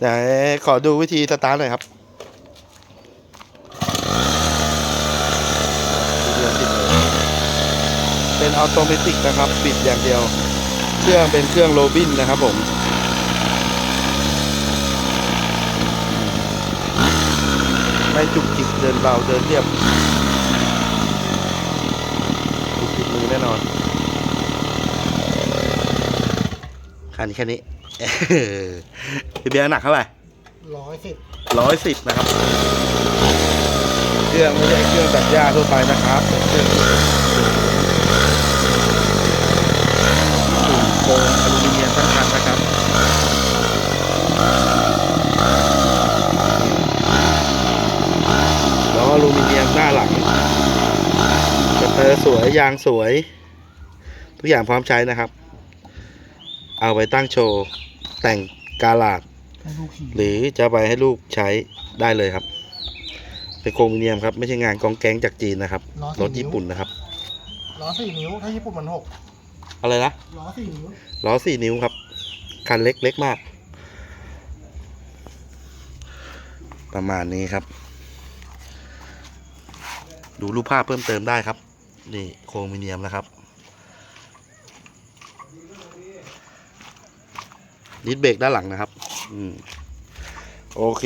ไหนขอดูวิธีสตาร์ทหน่อยครับเดียวติดเลยเป็นออโตเมติกนะครับปิดอย่างเดียว เครื่องเป็นเครื่องโรบินนะครับผมไม่จุกจิกเดินเบาเดินเรียบติดมือแน่นอนคันแค่นี้ พี่เบียร์หนักเท่าไหร่ร้อยสิบร้อยสิบนะครับ เครื่องไม่ใช่เครื่องตัดหญ้าทั่วไปนะครับเป็นเครื่องญี่ปุ่นโครงอลูมิเนียมทั้งคันนะครับล้ออลูมิเนียมหน้าหลังสเตอร์สวยยางสวย ทุกอย่างพร้อมใช้นะครับ เอาไปตั้งโชว์แต่งกาลาดให้ลูกขี่หรือจะไปให้ลูกใช้ได้เลยครับ เป็นโครมิเนียมครับ ไม่ใช่งานกองแก๊งจากจีนนะครับรถญี่ปุ่นนะครับ ล้อสี่นิ้ว ถ้าญี่ปุ่นมันหกอะไรนะ ล้อสี่นิ้ว ล้อสี่นิ้วครับ คันเล็กเล็กมาก ประมาณนี้ครับ ดูรูปภาพเพิ่มเติมได้ครับ นี่โครมิเนียมนะครับ ดิสเบรกด้านหลังนะครับ อืม โอเค